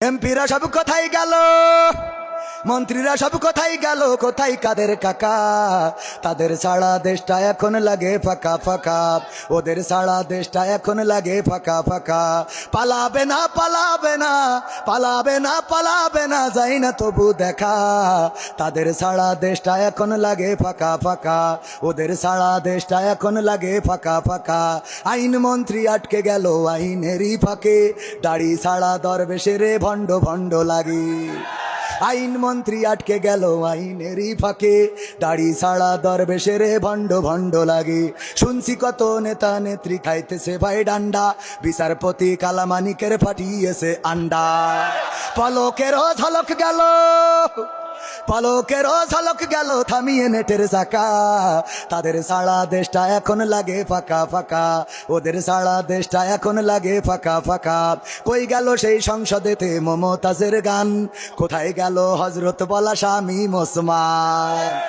এমপিরা সব কোথায় গেল? মন্ত্রীরা সব কোথায় গেল, কোথায় কাদের কাকা? তাদের সারা দেশটা এখন লাগে ফাঁকা ফাঁকা। ওদের সারা দেশটা এখন লাগে ফাঁকা ফাঁকা। পালাবে না পালাবে না পালাবে না পালাবে না, যাই না তবু দেখা। তাদের সারা দেশটা এখন লাগে ফাঁকা ফাঁকা। ওদের সারা দেশটা এখন লাগে ফাঁকা ফাঁকা। আইন মন্ত্রী আটকে গেল আইনেরই ফাঁকে। দাড়ি সারা দরবেশের ভণ্ড ভণ্ড লাগে। আইন মন্ত্রী আটকে গেল আইনেরই ফাঁকে। দাড়ি সারা দরবেশের ভণ্ড ভণ্ড লাগে। শুনছি কত নেতা নেত্রী খাইতেছে ভাই ডান্ডা। বিচারপতি কালামানিকের ফাটিয়েছে আন্ডা। পলকেরও ঝলক গেল পলকেরও ঝলক গেল থামিয়ে নেটের চাকা। তাদের সারা দেশটা এখন লাগে ফাঁকা ফাঁকা। ওদের সারা দেশটা এখন লাগে ফাঁকা ফাঁকা। কই গেল সেই সংসদেতে মমতাজের গান? কোথায় গেল হজরত বলা স্বামী মোসমান